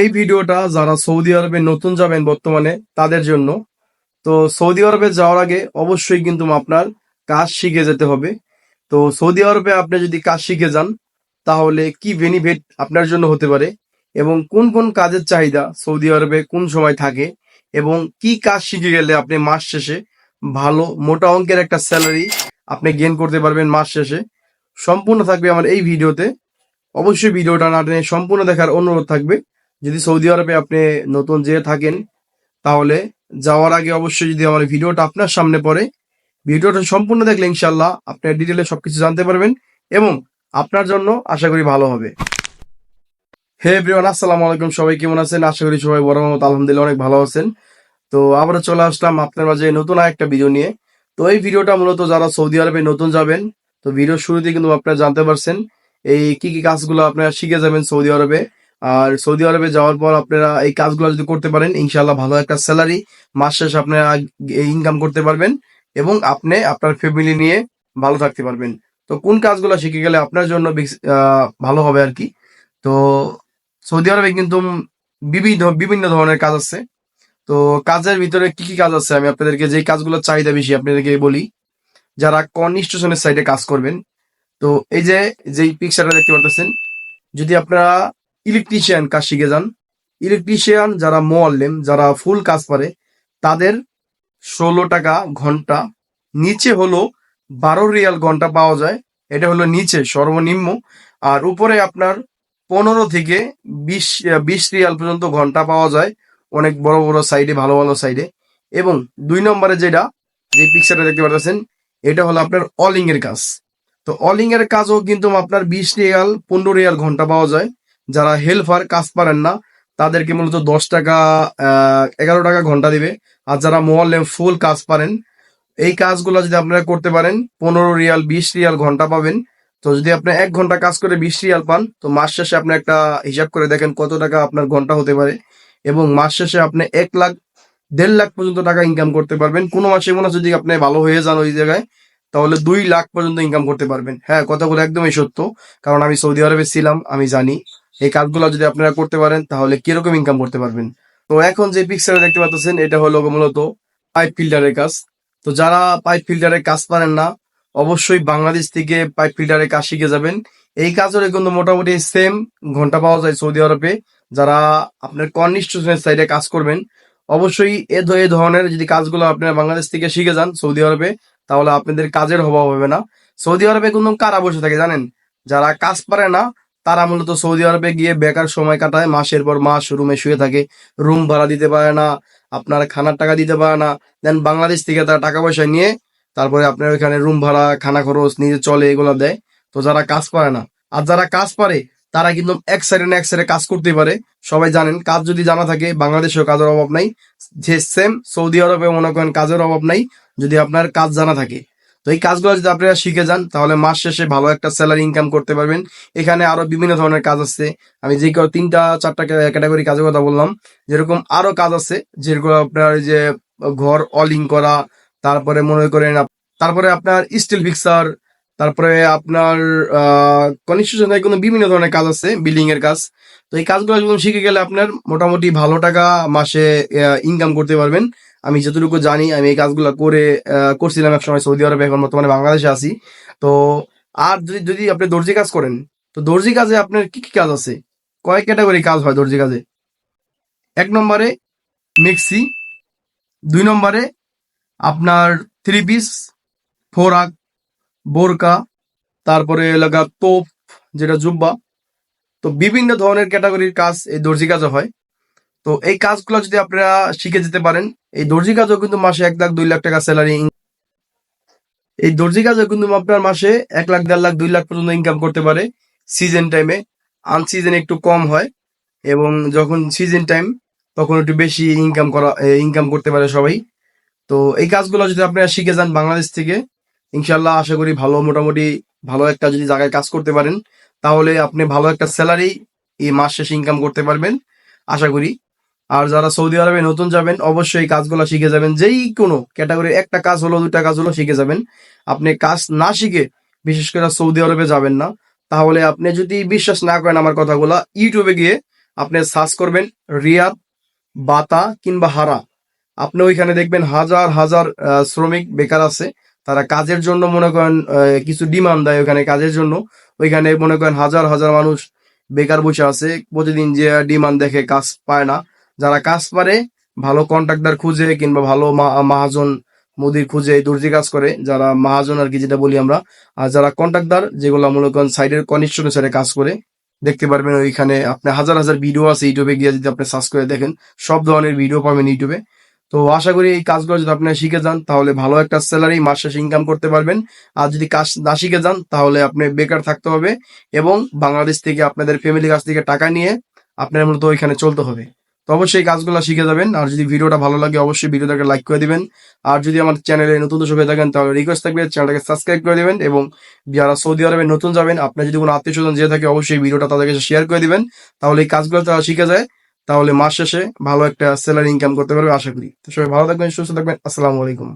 এই ভিডিওটা যারা সৌদি আরবে নতুন যাবেন বর্তমানে, তাদের জন্য। তো সৌদি আরবে যাওয়ার আগে অবশ্যই কিন্তু আপনার কাজ শিখে যেতে হবে। তো সৌদি আরবে আপনি যদি কাজ শিখে যান, তাহলে কি বেনিফিট আপনার জন্য হতে পারে এবং কোন কোন কাজের চাহিদা সৌদি আরবে কোন সময় থাকে এবং কি কাজ শিখে গেলে আপনি মাস শেষে ভালো মোটা অঙ্কের একটা স্যালারি আপনি গেন করতে পারবেন মাস শেষে। সম্পূর্ণ থাকবে আমার এই ভিডিওতে। অবশ্যই ভিডিওটা না সম্পূর্ণ দেখার অনুরোধ থাকবে। যদি সৌদি আরবে আপনি নতুন যেয়ে থাকেন, তাহলে যাওয়ার আগে অবশ্যই যদি আমার ভিডিওটা আপনার সামনে পড়ে, ভিডিওটা সম্পূর্ণ দেখলে ইনশাল্লাহ আপনি ডিটেলে সবকিছু জানতে পারবেন এবং আপনার জন্য আশা করি ভালো হবে। হে এভরিওয়ান, আসসালামু আলাইকুম। সবাই কেমন আছেন? আশা করি সবাই বড় মত আলহামদুলিল্লাহ অনেক ভালো আছেন। তো আবারও চলে আসলাম আপনার মাঝে নতুন আর একটা ভিডিও নিয়ে। তো এই ভিডিওটা মূলত যারা সৌদি আরবে নতুন যাবেন, তো ভিডিওর শুরুতে কিন্তু আপনারা জানতে পারছেন, এই কি কি কাজগুলো আপনারা শিখে যাবেন সৌদি আরবে। আর সৌদি আরবে যাওয়ার পর আপনারা এই কাজগুলো যদি করতে পারেন ইনশাল্লাহ ভালো একটা স্যালারি মাস শেষে আপনারা ইনকাম করতে পারবেন এবং আপনি আপনার ফ্যামিলি নিয়ে ভালো থাকতে পারবেন। তো কোন কাজগুলো শিখে গেলে আপনার জন্য ভালো হবে আর কি। তো সৌদি আরবে কিন্তু বিভিন্ন বিভিন্ন ধরনের কাজ আছে। তো কাজের ভিতরে কি কি কাজ আছে? আমি আপনাদেরকে যে কাজগুলো চাহিদা বেশি আপনাদেরকে বলি। যারা কনস্ট্রাকশনের সাইডে কাজ করবেন, তো এই যে, যেই পিকচারটা দেখতে পারতেছেন, যদি আপনারা ইলেকট্রিশিয়ান কাজ শিখে যান। ইলেকট্রিশিয়ান যারা মোয়াল্লেম, যারা ফুল কাজ পারে তাদের ষোলো টাকা ঘণ্টা, নিচে হলো বারো রিয়াল ঘণ্টা পাওয়া যায়। এটা হলো নিচে, সর্বনিম্ন। আর উপরে আপনার পনেরো থেকে বিশ বিশ রিয়াল পর্যন্ত ঘণ্টা পাওয়া যায়। অনেক বড় বড় সাইডে ভালো ভালো সাইডে এবং দুই নম্বরে যেটা, যে পিকচারটা দেখতে পাচ্ছেন এটা হলো আপনার অলিং এর কাজ। তো অলিং এর কাজও কিন্তু আপনার বিশ রিয়াল, পনেরো রিয়াল ঘণ্টা পাওয়া যায়। যারা হেল্পার কাজ পারেন না, তাদেরকে মূলত দশ টাকা এগারো টাকা ঘণ্টা দিবে। আর যারা মোয়াল্লেম ফুল কাজ পারেন, এই কাজগুলো যদি আপনারা করতে পারেন, পনেরো রিয়াল, বিশ রিয়াল ঘণ্টা পাবেন। তো যদি আপনি এক ঘণ্টা কাজ করে বিশ রিয়াল পান, তো মাস শেষে আপনি একটা হিসাব করে দেখেন কত টাকা আপনার ঘণ্টা হতে পারে। এবং মাস শেষে আপনি এক লাখ, দেড় লাখ পর্যন্ত টাকা ইনকাম করতে পারবেন। কোনো মাসে মনে যদি আপনি ভালো হয়ে যান ওই জায়গায়, তাহলে দুই লাখ পর্যন্ত ইনকাম করতে পারবেন। হ্যাঁ কথাগুলো একদমই সত্য। কারণ আমি সৌদি আরবে ছিলাম, আমি জানি। এই কাজগুলো যদি আপনারা করতে পারেন, তাহলে কীরকম ইনকাম করতে পারবেন? তো এখন যে পিকচারে দেখতে পাচ্ছেন, এটা হলো মূলত পাইপ ফিল্টারের কাজ। তো যারা পাইপ ফিল্টারের কাজ পারেন না, অবশ্যই বাংলাদেশ থেকে পাইপ ফিল্টারের কাজ শিখে যাবেন। এই কাজের কিন্তু মোটামুটি সেম ঘণ্টা পাওয়া যায় সৌদি আরবে। যারা আপনার কনস্ট্রাকশনের সাইডে কাজ করবেন, অবশ্যই এ ধরনের যদি কাজগুলো আপনারা বাংলাদেশ থেকে শিখে যান সৌদি আরবে, তাহলে আপনাদের কাজের অভাব হবে না। সৌদি আরবে কিন্তু কারা বসে থাকে জানেন? যারা কাজ পারে না তারা মূলত সৌদি আরবে গিয়ে বেকার সময় কাটায়। মাসের পর মাস রুমে শুয়ে থাকে। রুম ভাড়া দিতে পারে না, আপনার খানার টাকা দিতে পারে না। দেন বাংলাদেশ থেকে তারা টাকা পয়সা নিয়ে তারপরে আপনার ওইখানে রুম ভাড়া, খানা খরচ, নিজে চলে এগুলো দেয়। তো যারা কাজ পারে না, আর যারা কাজ পারে, তারা কিন্তু এক সাইডে না এক সাইডে কাজ করতে পারে। সবাই জানেন, কাজ যদি জানা থাকে, বাংলাদেশেও কাজের অভাব নাই। যে সেম সৌদি আরবে মনে করেন কাজের অভাব নাই। যদি আপনার কাজ জানা থাকে তো এই কাজগুলো যদি আপনারা শিখে যান, তাহলে মাস শেষে ভালো একটা স্যালারি ইনকাম করতে পারবেন। এখানে আরও বিভিন্ন ধরনের কাজ আছে। আমি যে তিনটা, চারটা ক্যাটাগরি কাজের কথা বললাম। যেরকম আরও কাজ আছে, যেরকম আপনার যে ঘর অলিং করা, তারপরে মনে করেন তারপরে আপনার স্টিল ফিক্সার তারপরে আপনার কনস্ট্রাকশন কোনো বিভিন্ন ধরনের কাজ আছে বিল্ডিং এর কাজ। তো এই কাজগুলো যখন শিখে গেলে আপনার মোটামুটি ভালো টাকা মাসে ইনকাম করতে পারবেন। আমি যতটুকু জানি, আমি এই কাজগুলো করে করছিলাম এক সময় সৌদি আরবে, এখন বর্তমানে বাংলাদেশে আছি। তো আর যদি যদি আপনি দর্জি কাজ করেন, তো দর্জি কাজে আপনার কি কি কাজ আছে? কয়েক ক্যাটাগরি কাজ হয় দর্জি কাজে? এক নম্বরে মেক্সি, দুই নম্বরে আপনার থ্রি পিস ফোরাক বোরকা, তারপরে লাগা তোপ, যেটা জুব্বা। তো বিভিন্ন ধরনের ক্যাটাগরির কাজ এই দর্জি কাজে হয়। তো এই কাজগুলো যদি আপনারা শিখে যেতে পারেন, এই দর্জি কাজও কিন্তু মাসে এক লাখ, দুই লাখ টাকা স্যালারি এই দর্জি কাজও কিন্তু আপনার মাসে এক লাখ, দেড় লাখ, দুই লাখ পর্যন্ত ইনকাম করতে পারে সিজন টাইমে আনসিজন একটু কম হয় এবং যখন সিজন টাইম তখন একটু বেশি ইনকাম করা ইনকাম করতে পারে সবাই। তো এই কাজগুলো যদি আপনারা শিখে যান বাংলাদেশ থেকে ইনশাল্লাহ আশা করি ভালো, মোটামুটি ভালো একটা যদি জায়গায় কাজ করতে পারেন, তাহলে আপনি ভালো একটা স্যালারি এই মাস শেষে ইনকাম করতে পারবেন, আশা করি। আর যারা সৌদি আরবে নতুন যাবেন, অবশ্যই কাজগুলো শিখে যাবেন। যেই কোনো ক্যাটাগরি একটা কাজ হলো দুটা কাজ হলো, শিখে যাবেন। আপনি কাজ না শিখে বিশেষ করে সৌদি আরবে যাবেন না, তাহলে আপনি যদি বিশ্বাস না করেন আমার কথাগুলো, ইউটিউবে গিয়ে আপনি সার্চ করবেন রিয়াদ বাতা কিংবা হারা। আপনি ওইখানে দেখবেন হাজার হাজার শ্রমিক বেকার আছে। তারা কাজের জন্য মনে করেন কিছু ডিমান্ড দেয় ওখানে কাজের জন্য। ওইখানে মনে করেন হাজার হাজার মানুষ বেকার বসে আছে। প্রতিদিন যে ডিমান্ড দেখে কাজ পায় না। যারা কাজ পারে, ভালো কন্ট্রাক্টর খুঁজে কিংবা ভালো মাহাজন মুদির খুঁজে দর্জি কাজ করে, যারা মাহাজন আর কি যেটা বলি আমরা। আর যারা কন্ট্রাক্টর যেগুলো মনে করেন সাইডের কনিষ্ঠনের সাইডে কাজ করে, দেখতে পারবেন ওইখানে আপনি হাজার হাজার ভিডিও আছে ইউটিউবে গিয়ে যদি আপনি সার্চ করে দেখেন, সব ধরনের ভিডিও পাবেন ইউটিউবে তো আশা করি এই কাজগুলো যদি আপনি শিখে যান, তাহলে ভালো একটা স্যালারি মাস শেষে ইনকাম করতে পারবেন। আর যদি কাজ না শিখে যান, তাহলে আপনি বেকার থাকতে হবে এবং বাংলাদেশ থেকে আপনাদের ফ্যামিলির কাছ থেকে টাকা নিয়ে আপনার মূলত ওইখানে চলতে হবে। তো অবশ্যই কাজগুলো শিখে যাবেন। আর যদি ভিডিওটা ভালো লাগে, অবশ্যই ভিডিওটাকে লাইক করে দিবেন। আর যদি আমার চ্যানেলে নতুন দর্শক হয়ে থাকেন, তাহলে রিকোয়েস্ট থাকবে চ্যানেলটাকে সাবস্ক্রাইব করে দিবেন এবং যারা সৌদি আরবে নতুন যাবেন, আপনার যদি কোনো আত্মীয় স্বজন যে থাকে, অবশ্যই ভিডিওটা তাদের কাছে শেয়ার করে দিবেন। তাহলে এই কাজগুলো তারা শিখে যায়। তাহলে মাস শেষে ভালো একটা স্যালারি ইনকাম করতে পারবে, আশা করি। তো সবাই ভালো থাকবেন, সুস্থ থাকবেন, আসসালামু আলাইকুম।